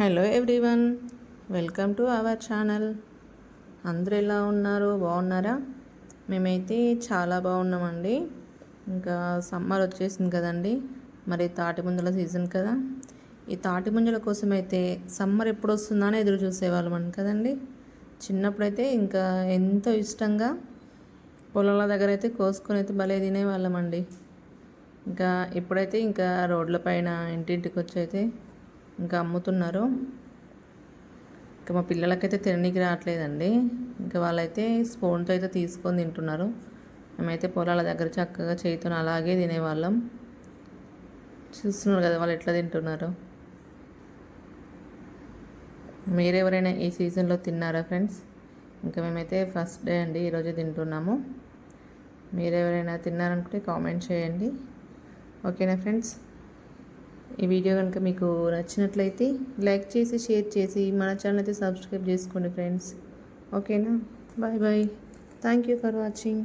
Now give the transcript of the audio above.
Hello everyone welcome to our channel. అందరు ఎలా ఉన్నారు? బాగున్నారా? మేమైతే చాలా బాగున్నామండి. ఇంకా సమ్మర్ వచ్చేసింది కదండి. మరి తాటి ముంజల సీజన్ కదా. ఈ తాటి ముంజల కోసం అయితే సమ్మర్ ఎప్పుడు వస్తుందా అని ఎదురు చూసేవాళ్ళం కదండి. చిన్నప్పుడైతే ఇంకా ఎంతో ఇష్టంగా పొలాల దగ్గర అయితే కోసుకొని అయితే భలే తినేవాళ్ళమండి. ఇంకా ఇప్పుడైతే ఇంకా రోడ్ల పైన ఇంటింటికి వచ్చి అయితే ఇంకా అమ్ముతున్నారు. ఇంకా మా పిల్లలకైతే తిననీకి రావట్లేదండి. ఇంకా వాళ్ళైతే స్పూన్తో అయితే తీసుకొని తింటున్నారు. మేమైతే పొలాల దగ్గర చక్కగా చేతితో అలాగే తినేవాళ్ళం. చూస్తున్నారు కదా వాళ్ళు ఎట్లా తింటున్నారు. మీరెవరైనా ఈ సీజన్లో తిన్నారా ఫ్రెండ్స్? ఇంకా మేమైతే ఫస్ట్ డే అండి ఈరోజు తింటున్నాము. మీరెవరైనా తిన్నారనుకుంటే కామెంట్ చేయండి. ఓకేనా ఫ్రెండ్స్? ఈ వీడియో కనుక మీకు నచ్చినట్లయితే లైక్ చేసి షేర్ చేసి మన ఛానల్ అయితే సబ్స్క్రైబ్ చేసుకోండి ఫ్రెండ్స్ ఓకేనా bye bye thank you for watching